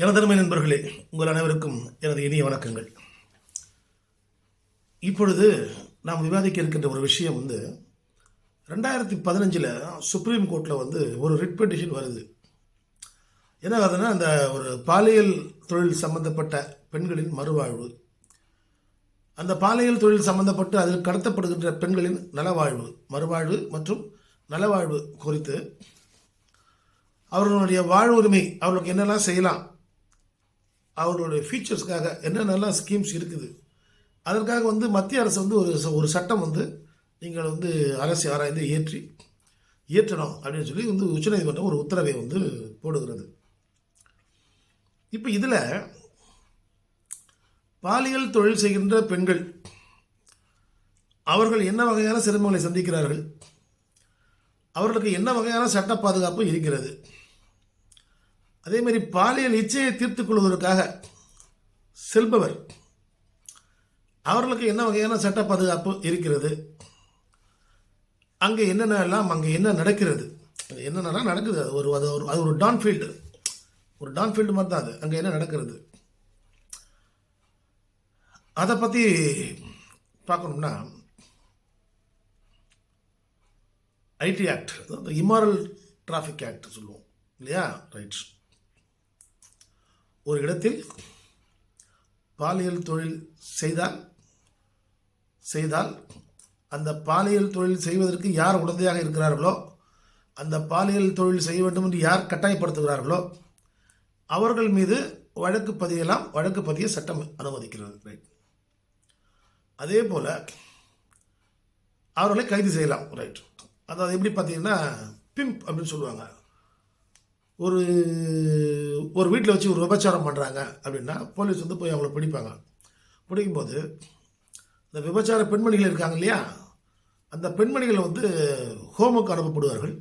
எனதருமை நண்பர்களே உங்கள் அனைவருக்கும் எனது இனிய வணக்கங்கள். இப்பொழுது நாம் விவாதிக்க இருக்கின்ற ஒரு விஷயம் வந்து ரெண்டாயிரத்தி பதினஞ்சில் சுப்ரீம் கோர்ட்டில் வந்து ஒரு ரிட் பெட்டிஷன் வருது. என்ன வருதுன்னா அந்த ஒரு பாலியல் தொழில் சம்பந்தப்பட்ட பெண்களின் மறுவாழ்வு. அந்த பாலியல் தொழில் சம்பந்தப்பட்டு அதில் கடத்தப்படுகின்ற பெண்களின் நலவாழ்வு மறுவாழ்வு மற்றும் நலவாழ்வு குறித்து அவர்களுடைய வாழ்வுரிமை அவர்களுக்கு என்னெல்லாம் செய்யலாம் அவர்களுடைய ஃபீச்சர்ஸ்க்காக என்னென்னலாம் ஸ்கீம்ஸ் இருக்குது. அதற்காக வந்து மத்திய அரசு வந்து ஒரு ச- ஒரு சட்டம் வந்து நீங்கள் வந்து அரசு ஆராய்ந்து இயற்றி இயற்றணும் அப்படின்னு சொல்லி வந்து உச்சநீதிமன்றம் ஒரு உத்தரவை வந்து போடுகிறது. இப்போ இதில் பாலியல் தொழில் செய்கின்ற பெண்கள் அவர்கள் என்ன வகையான சிரமங்களை சந்திக்கிறார்கள் அவர்களுக்கு என்ன வகையான சட்ட பாதுகாப்பு இருக்கிறது அதே மாதிரி பாலியல் இச்சையை தீர்த்து கொள்வதற்காக செல்பவர். அவர்களுக்கு என்ன வகையான சட்ட பாதுகாப்பு இருக்கிறது? அங்கே என்னென்னலாம் அங்கே என்ன நடக்கிறது? அங்கே என்னென்னலாம் நடக்குது? அது ஒரு அது ஒரு அது ஒரு டான் ஃபீல்டு. ஒரு டான் ஃபீல்டு மாதிரி தான் அது. அங்கே என்ன நடக்கிறது? அதை பற்றி பார்க்கணும்னா IT act immoral traffic act சொல்லுவோம். இல்லையா? ரைட் ஒரு இடத்தில் பாலியல் தொழில் செய்தால் செய்தால் அந்த பாலியல் தொழில் செய்வதற்கு யார் உடந்தையாக இருக்கிறார்களோ அந்த பாலியல் தொழில் செய்ய வேண்டும் என்று யார் கட்டாயப்படுத்துகிறார்களோ அவர்கள் மீது வழக்கு பதியலாம் வழக்கு பதிய சட்டம் அனுமதிக்கிறது. ரைட் அதே போல் அவர்களை கைது செய்யலாம் ரைட் அதாவது எப்படி பார்த்தீங்கன்னா பிம்ப் அப்படின்னு சொல்லுவாங்க. ஒரு ஒரு வீட்டில் வச்சு ஒரு விபச்சாரம் பண்ணுறாங்க அப்படின்னா போலீஸ் வந்து போய் அவங்கள பிடிப்பாங்க. பிடிக்கும்போது இந்த விபச்சார பெண்மணிகள் இருக்காங்க இல்லையா? அந்த பெண்மணிகள் வந்து ஹோமுக்கு அனுப்பப்படுவார்கள்.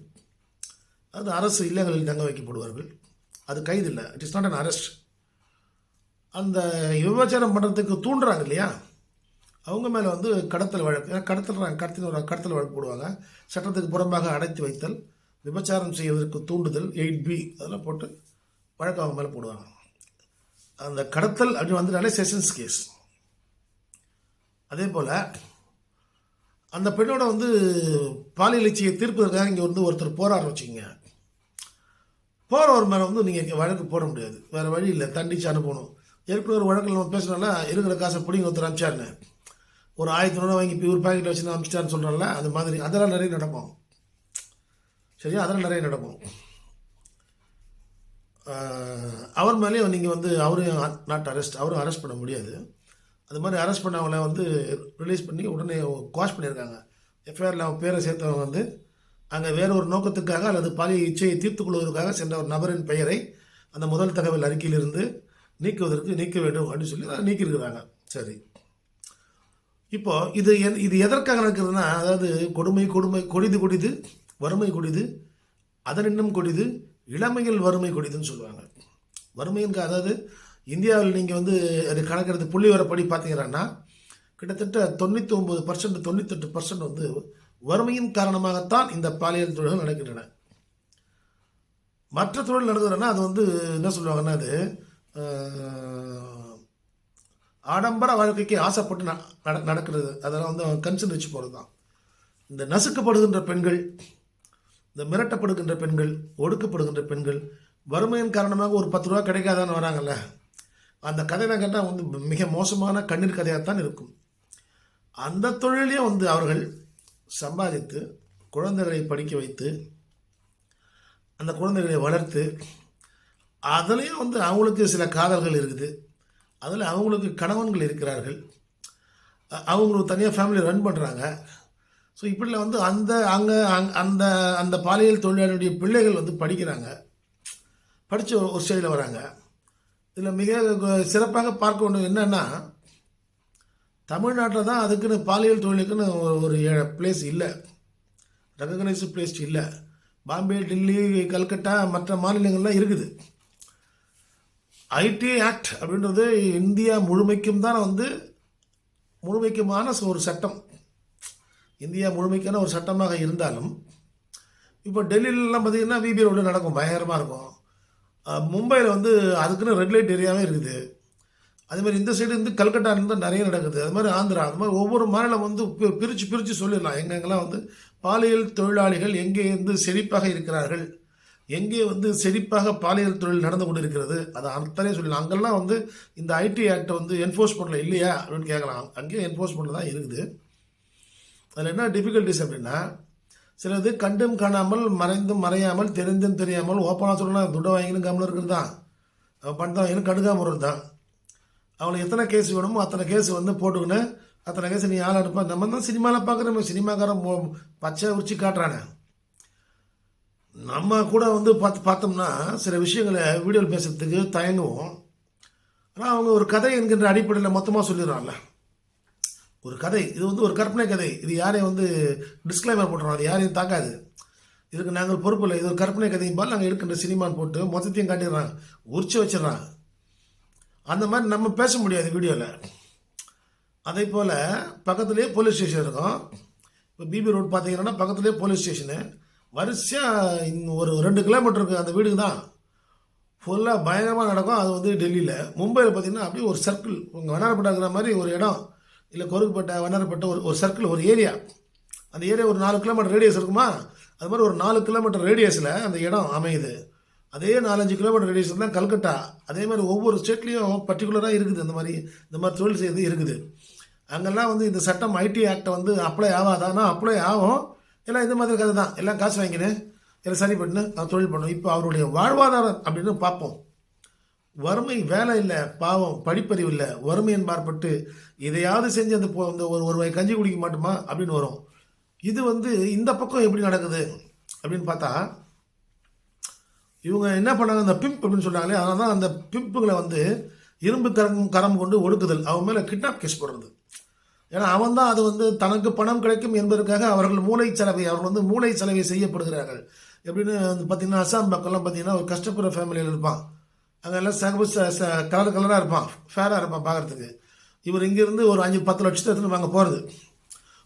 அது அரசு இல்லங்களில் தங்க வைக்கப்படுவார்கள். அது கைது இல்லை. It is not an arrest அந்த விபச்சாரம் பண்ணுறதுக்கு தூண்டுறாங்க இல்லையா? அவங்க மேலே வந்து கடத்தல் வழக்கு ஏன்னா கடத்தல் கடத்தல் ஒரு கடத்தல் வழக்கு போடுவாங்க. சட்டத்துக்கு புறம்பாக அடைத்து வைத்தல் விபச்சாரம் செய்வதற்கு தூண்டுதல் எயிட் பி அதெல்லாம் போட்டு வழக்கு அவங்க மேலே போடுவாங்க. அந்த கடத்தல் அப்படின்னு வந்துட்டாலே செஷன்ஸ் கேஸ் அதே போல் அந்த பெண்ணோட வந்து பாலியல் இச்சையை தீர்ப்பதற்காக இங்கே வந்து ஒருத்தர் போராட வச்சுங்க போகிறவர் மேலே வந்து நீங்கள் வழக்கு போட முடியாது. வேறு வழி இல்லை. தண்டிச்சு அனுப்பணும். ஏற்கனவே ஒரு வழக்கில் நம்ம பேசுனோம்ல இருக்கிற காசை பிடிங்க ஒருத்தர் அனுப்பிச்சாருன்னு ஒரு ஆயிரத்தி ரூபா வாங்கி ஒரு பேக்கெட் வச்சு அமிச்சிட்டான்னு சொல்கிறாங்களே அந்த மாதிரி அதெல்லாம் நிறைய நடக்கும். சரியா? அதெல்லாம் நிறைய நடக்கும். அவர் மேலேயும் நீங்கள் வந்து அவரையும் நாட் அரெஸ்ட் அவரும் அரெஸ்ட் பண்ண முடியாது. அது மாதிரி அரெஸ்ட் பண்ணவங்கள வந்து ரிலீஸ் பண்ணி உடனே குவாஷ் பண்ணியிருக்காங்க. எஃப்ஐஆரில் அவன் பேரை சேர்த்தவங்க வந்து அங்கே வேறு ஒரு நோக்கத்துக்காக அல்லது பாலியல் இச்சையை தீர்த்துக் கொள்வதற்காக சென்ற ஒரு நபரின் பெயரை அந்த முதல் தகவல் அறிக்கையிலிருந்து நீக்குவதற்கு நீக்க வேண்டும் அப்படின்னு சொல்லி அதை நீக்கியிருக்கிறாங்க. சரி. இப்போ இது என்- இது எதற்காக நடக்கிறதுனா அதாவது கொடுமை கொடுமை கொடிது கொடிது வறுமை கொடிது அதன் இன்னும் கொடிது இளமையில் வறுமை கொடிதுன்னு சொல்லுவாங்க. வறுமையின் அதாவது இந்தியாவில் நீங்கள் வந்து அது கணக்கிறது புள்ளி வரப்படி பார்த்தீங்கன்னா கிட்டத்தட்ட தொண்ணூற்றி ஒம்பது பர்சன்ட் தொண்ணூத்தெட்டு பர்சன்ட் வந்து வறுமையின் காரணமாகத்தான் இந்த பாலியல் தொழில்கள் நடக்கின்றன. மற்ற தொழில் நடக்கிறன்னா அது வந்து என்ன சொல்லுவாங்கன்னா அது ஆடம்பர வாழ்க்கைக்கு ஆசைப்பட்டு ந- நட- நடக்கிறது. அதெல்லாம் வந்து அவன் கன்சன் வச்சு போகிறது தான் இந்த நசுக்கப்படுகின்ற பெண்கள் இந்த மிரட்டப்படுகின்ற பெண்கள் ஒடுக்கப்படுகின்ற பெண்கள் வறுமையின் காரணமாக ஒரு பத்து ரூபா கிடைக்காதான்னு வராங்கல்ல? அந்த கதையெல்லாம் கேட்டால் வந்து மிக மோசமான கண்ணீர் கதையாகத்தான் இருக்கும். அந்த தொழிலையும் வந்து அவர்கள் சம்பாதித்து குழந்தைகளை படிக்க வைத்து அந்த குழந்தைகளை வளர்த்து அதுலேயும் வந்து அவங்களுக்கு சில காதல்கள் இருக்குது. அதில் அவங்களுக்கு கணவன்கள் இருக்கிறார்கள். அவங்களுக்கு தனியாக ஃபேமிலி ரன் பண்ணுறாங்க ஸோ இப்படிலாம் வந்து அந்த அங்கே அந்த அந்த பாலியல் தொழிலாளருடைய பிள்ளைகள் வந்து படிக்கிறாங்க. படித்து ஒரு ஸ்டேஜில் வராங்க. இதில் மிக சிறப்பாக பார்க்க ஒன்று என்னென்னா தமிழ்நாட்டில் தான் அதுக்குன்னு பாலியல் தொழிலுக்குன்னு ஒரு- ஒரு பிளேஸ் இல்லை. ரெகக்னைஸ்டு பிளேஸ் இல்லை. பாம்பே டெல்லி கல்கட்டா மற்ற மாநிலங்கள்லாம் இருக்குது. ஐடி ஆக்ட் அப்படின்றது இந்தியா முழுமைக்கும் தான் வந்து முழுமைக்குமான ஒரு சட்டம். இந்தியா முழுமைக்கான ஒரு சட்டமாக இருந்தாலும் இப்போ டெல்லியிலலாம் பார்த்தீங்கன்னா விபி ரோடு நடக்கும் பயங்கரமாக இருக்கும். மும்பையில் வந்து அதுக்குன்னு ரெட் லைட் ஏரியாவே இருக்குது. அதே மாதிரி இந்த சைடு வந்து கல்கட்டாலேருந்து நிறைய நடக்குது. அது மாதிரி ஆந்திரா அது மாதிரி ஒவ்வொரு மாநிலம் வந்து பி- பிரித்து பிரித்து சொல்லிடலாம். எங்கெங்கெல்லாம் வந்து பாலியல் தொழிலாளிகள் எங்கே வந்து செழிப்பாக இருக்கிறார்கள் எங்கே வந்து செழிப்பாக பாலியல் தொழில் நடந்து கொண்டு இருக்கிறது அதை அத்தனை சொல்லலாம் அங்கெல்லாம் வந்து இந்த ஐடி ஆக்டை வந்து என்ஃபோர்ஸ்மெண்ட்டில் இல்லையா அப்படின்னு கேட்கலாம். அங்கேயும் என்ஃபோர்ஸ்மெண்ட்டில் தான் இருக்குது. அதில் என்ன டிஃபிகல்ட்டிஸ் அப்படின்னா சிலது கண்டும் காணாமல் மறைந்தும் மறையாமல் தெரிந்தும் தெரியாமல் ஓப்பனாக சொல்லலாம் துட்டை வாங்கினும் கம்மல் இருக்கிறது தான் அவன் பண்ணிதான் கடுக்காம வருது தான் அவனுக்கு எத்தனை கேஸ் வேணுமோ அத்தனை கேஸ் வந்து போட்டுக்கின்னு அத்தனை கேஸ் நீ ஆள் அனுப்ப நம்ம தான் சினிமாவில் பார்க்குறோம் சினிமாக்காரன் பச்சை உரிச்சு காட்டுறானே. நம்ம கூட வந்து பார்த்து பார்த்தோம்னா சில விஷயங்களை வீடியோவில் பேசுகிறதுக்கு தயங்குவோம். ஆனால் அவங்க ஒரு கதை என்கின்ற அடிப்படையில் மொத்தமாக சொல்லிடுறான்ல. ஒரு கதை. இது வந்து ஒரு கற்பனை கதை. இது யாரையும் வந்து டிஸ்க்ளைமர் போட்டுறோம் அது யாரையும் தாக்காது. இதுக்கு நாங்கள் பொறுப்பு இல்லை. இது ஒரு கற்பனை கதையும் பால் நாங்கள் எடுக்கின்ற சினிமான்னு போட்டு மொத்தத்தையும் காட்டிடுறான் உரிச்சு வச்சிடறான் அந்த மாதிரி நம்ம பேச முடியாது வீடியோவில் அதே போல் பக்கத்துலேயே போலீஸ் ஸ்டேஷன் இருக்கும். இப்போ பிபி ரோட் பார்த்தீங்கன்னா பக்கத்துலேயே போலீஸ் ஸ்டேஷனு வரிசையாக ஒரு ரெண்டு கிலோமீட்டருக்கு அந்த வீடுக்கு தான். ஃபுல்லாக பயங்கரமாக நடக்கும். அது வந்து டெல்லியில். மும்பையில் பார்த்தீங்கன்னா அப்படியே ஒரு சர்க்கிள் உங்கள் வண்ணாரப்பேட்டை மாதிரி ஒரு இடம். இல்லை கொருக்குப்பேட்டை வண்ணாரப்பேட்டை ஒரு ஒரு சர்க்கிள் ஒரு ஏரியா அந்த ஏரியா ஒரு நாலு கிலோமீட்டர் ரேடியஸ் இருக்குமா? அது மாதிரி ஒரு நாலு கிலோமீட்டர் ரேடியஸில் அந்த இடம் அமையுது. அதே நாலஞ்சு கிலோமீட்டர் ரேடியஸ் தான் கல்கட்டா. அதே மாதிரி ஒவ்வொரு ஸ்டேட்லேயும் பர்டிகுலராக இருக்குது. இந்த மாதிரி இந்த மாதிரி தொழில் செய்யறது இருக்குது. அங்கெல்லாம் வந்து இந்த சட்டம் ஐடி ஆக்டை வந்து அப்ளை ஆகாதானா அப்ளை ஆகும். எல்லாம் இந்த மாதிரி கதை தான். எல்லாம் காசு வாங்கினு எல்லாம் சரி பண்ணு நான் தொழில் பண்ணும். இப்போ அவருடைய வாழ்வாதாரம் அப்படின்னு பார்ப்போம். வறுமை வேலை இல்லை பாவம் படிப்பறிவு இல்லை வறுமை என்பார்பட்டு இதையாவது செஞ்சு அந்த அந்த ஒரு ஒரு வாய் கஞ்சி குடிக்க மாட்டோமா? அப்படின்னு வரும். இது வந்து இந்த பக்கம் எப்படி நடக்குது அப்படின்னு பார்த்தா இவங்க என்ன பண்ணாங்க? அந்த பிம்ப் அப்படின்னு சொல்கிறாங்களே அதனால தான் அந்த பிம்புகளை வந்து இரும்பு கரம் கரம் கொண்டு ஒடுக்குதல். அவன் மேலே கிட்னாப் கேஸ் போடுறது. ஏன்னா அவன் தான் அது வந்து தனக்கு பணம் கிடைக்கும் என்பதற்காக அவர்கள் மூளை செலவை அவர்கள் வந்து மூளை செலவை செய்யப்படுகிறார்கள். எப்படின்னு வந்து பார்த்தீங்கன்னா அசாம் பக்கம்லாம் பார்த்தீங்கன்னா ஒரு கஷ்டப்படுற ஃபேமிலியில் இருப்பான். அங்கெல்லாம் ச கலர் கலராக இருப்பான். ஃபேராக இருப்பான் பார்க்குறதுக்கு. இவர் இங்கேருந்து ஒரு அஞ்சு பத்து லட்சத்தை எடுத்துகிட்டு வாங்க போகிறது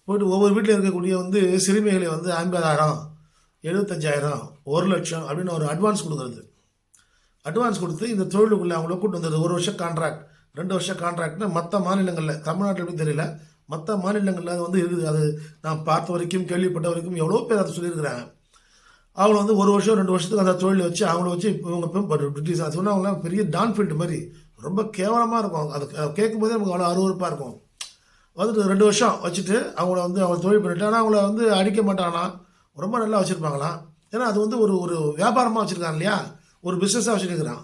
போயிட்டு ஒவ்வொரு வீட்டில் இருக்கக்கூடிய வந்து சிறுமிகளை வந்து ஐம்பதாயிரம் எழுபத்தஞ்சாயிரம் ஒரு லட்சம் அப்படின்னு ஒரு அட்வான்ஸ் கொடுக்குறது. அட்வான்ஸ் கொடுத்து இந்த தொழிலுக்குள்ளே அவங்கள கூட்டு வந்தது. ஒரு வருஷம் கான்ட்ராக்ட் ரெண்டு வருஷம் கான்ட்ராக்ட்னு மற்ற மாநிலங்களில் தமிழ்நாட்டில் எப்படி தெரியல. மற்ற மாநிலங்களில் அது வந்து இருக்குது. அது நான் பார்த்த வரைக்கும் கேள்விப்பட்ட வரைக்கும் எவ்வளோ பேர் அதை சொல்லியிருக்கிறாங்க. அவங்கள வந்து ஒரு வருஷம் ரெண்டு வருஷத்துக்கு அந்த தொழில் வச்சு அவங்கள வச்சு இவங்க பிரிட்டிஷ் அது சொன்னா அவங்களாம் பெரிய டான்ஃபீல்டு மாதிரி. ரொம்ப கேவலமாக இருக்கும். அது கேட்கும் கேட்கும்போதே நமக்கு அவ்வளோ அருவருப்பாக இருக்கும். வந்துட்டு ரெண்டு வருஷம் வச்சுட்டு அவங்கள வந்து அவங்க தொழில் பண்ணிட்டு ஆனால் அவங்கள வந்து அடிக்க மாட்டானா ரொம்ப நல்லா வச்சுருப்பாங்களாம். ஏன்னா அது வந்து ஒரு ஒரு வியாபாரமாக வச்சுருக்காங்க இல்லையா? ஒரு பிஸ்னஸாக வச்சுருக்கிறான்.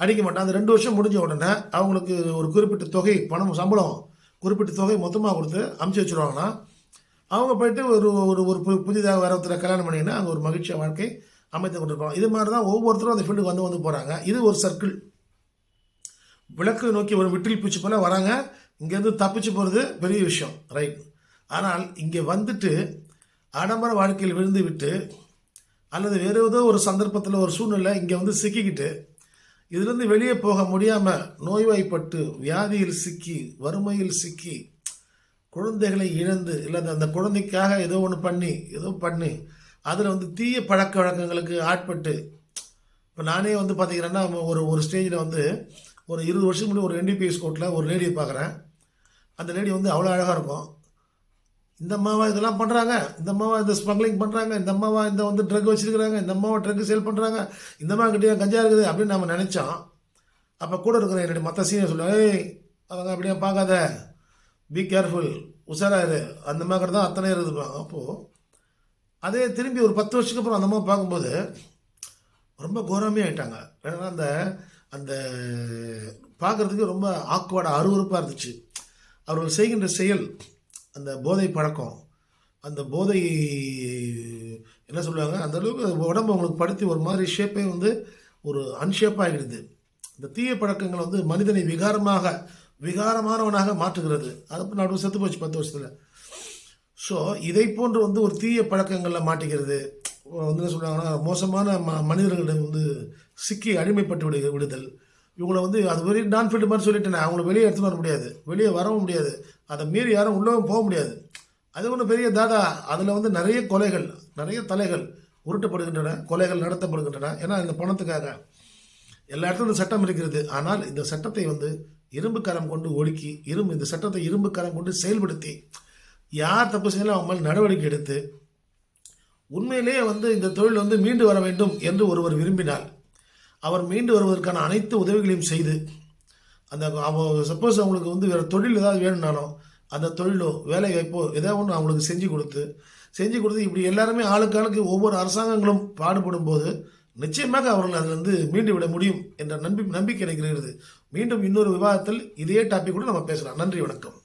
அடிக்க மாட்டான். அந்த ரெண்டு வருஷம் முடிஞ்ச உடனே அவங்களுக்கு ஒரு குறிப்பிட்ட தொகை பணம் சம்பளம் குறிப்பிட்ட தொகை மொத்தமாக கொடுத்து அமுச்சு வச்சுருவாங்கன்னா அவங்க போயிட்டு ஒரு ஒரு ஒரு பு- புதிதாக வர ஒருத்தரை கல்யாணம் பண்ணிங்கன்னா அங்கே ஒரு மகிழ்ச்சியாக வாழ்க்கை அமைத்து கொண்டிருப்பாங்க. இது மாதிரி தான் ஒவ்வொருத்தரும் அந்த ஃபீல்டுக்கு வந்து வந்து போகிறாங்க இது ஒரு சர்க்கிள் விளக்கு நோக்கி ஒரு விட்டில் பூச்சி போல வராங்க. இங்கேருந்து தப்பிச்சு போகிறது பெரிய விஷயம் ரைட் ஆனால் இங்கே வந்துட்டு ஆடம்பர வாழ்க்கையில் விழுந்து விட்டு அல்லது வேறு ஏதோ ஒரு சந்தர்ப்பத்தில் ஒரு சூழ்நிலை இங்கே வந்து சிக்கிக்கிட்டு இதுலேருந்து வெளியே போக முடியாமல் நோய்வாய்ப்பட்டு வியாதியில் சிக்கி வறுமையில் சிக்கி குழந்தைகளை இழந்து இல்லை அந்த- அந்த குழந்தைக்காக ஏதோ ஒன்று பண்ணி ஏதோ பண்ணி அதில் வந்து தீய பழக்க வழக்கங்களுக்கு ஆட்பட்டு இப்போ நானே வந்து பார்த்தீங்கன்னா ஒரு ஒரு ஸ்டேஜில் வந்து ஒரு இருபது வருஷத்துக்கு முன்னாடி ஒரு என்டிபிஎஸ் கோர்ட்டில் ஒரு லேடியை பார்க்குறேன் அந்த லேடி வந்து அவ்வளோ அழகாக இருக்கும். இந்த அம்மாவா இதெல்லாம் பண்ணுறாங்க இந்த அம்மாவா இந்த ஸ்மக்லிங் பண்ணுறாங்க இந்த அம்மாவா இந்த வந்து ட்ரக் வச்சுருக்கிறாங்க? இந்த அம்மாவா ட்ரக் சேல் பண்ணுறாங்க இந்த அம்மா கிட்டே கஞ்சா இருக்குது அப்படின்னு நம்ம நினச்சோம். அப்போ கூட இருக்கிற என்னுடைய மற்ற சீனியர் சொல்லுவேன் ஏய் அவங்க அப்படியே பார்க்காத. பி கேர்ஃபுல் உஷாராரு அந்த மாதிரி கூட தான் அத்தனை இருப்பாங்க. அப்போது அதே திரும்பி ஒரு பத்து வருஷத்துக்கு அப்புறம் அந்த மாதிரி பார்க்கும்போது ரொம்ப கோரமே ஆகிட்டாங்க ஏன்னா அந்த அந்த பார்க்குறதுக்கு ரொம்ப ஆக்குவாட அருவருப்பாக இருந்துச்சு. அவர்கள் செய்கின்ற செயல் அந்த போதை பழக்கம் அந்த போதை என்ன சொல்லுவாங்க? அந்த அளவுக்கு உடம்பு அவங்களுக்கு படுத்தி ஒரு மாதிரி ஷேப்பே வந்து ஒரு அன்ஷேப்பாக ஆகிடுது இந்த தீய பழக்கங்கள் வந்து மனிதனை விகாரமாக விகாரமானவனாக மாற்றுகிறது. அது நடுவு செத்து போச்சு பத்து வருஷத்தில். ஸோ இதை போன்று வந்து ஒரு தீய பழக்கங்களில் மாட்டிக்கிறது. வந்து என்ன சொல்கிறாங்கன்னா மோசமான ம மனிதர்களிடம் வந்து சிக்கி அடிமைப்பட்டு விடு விடுதல். இவங்களை வந்து அது வெரி டான்ஃபீல்டு மாதிரி சொல்லிட்டேன் அவங்கள வெளியே எடுத்துன்னு வர முடியாது. வெளியே வரவும் முடியாது. அதை மீறி யாரும் உள்ளவும் போக முடியாது. அது ஒன்றும் பெரிய தாதா அதில் வந்து நிறைய கொலைகள் நிறைய தலைகள் உருட்டப்படுகின்றன கொலைகள் நடத்தப்படுகின்றன. ஏன்னா இந்த பணத்துக்காக. எல்லா இடத்துலும் இந்த சட்டம் இருக்கிறது. ஆனால் இந்த சட்டத்தை வந்து இரும்பு கரம் கொண்டு ஒடுக்கி இரும்பு இந்த சட்டத்தை இரும்பு கரம் கொண்டு செயல்படுத்தி யார் தப்பு செய்யலாம் அவங்க மேல் நடவடிக்கை எடுத்து உண்மையிலேயே வந்து இந்த தொழில் வந்து மீண்டு வர வேண்டும் என்று ஒருவர் விரும்பினால் அவர் மீண்டு வருவதற்கான அனைத்து உதவிகளையும் செய்து அந்த அவங்க சப்போஸ் அவங்களுக்கு வந்து வேறு தொழில் ஏதாவது வேணும்னாலும் அந்த தொழிலோ வேலை வாய்ப்போ ஏதாவது ஒன்று அவங்களுக்கு செஞ்சு கொடுத்து செஞ்சு கொடுத்து இப்படி எல்லாருமே ஆளுக்கு ஆளுக்கு ஒவ்வொரு அரசாங்கங்களும் பாடுபடும் போது நிச்சயமாக அவர்கள் அதிலிருந்து மீண்டு விட முடியும் என்ற நம்பி நம்பிக்கை எனக்கு இருக்கிறது. மீண்டும் இன்னொரு விவாதத்தில் இதே டாபிக் கூட நம்ம பேசலாம். நன்றி வணக்கம்.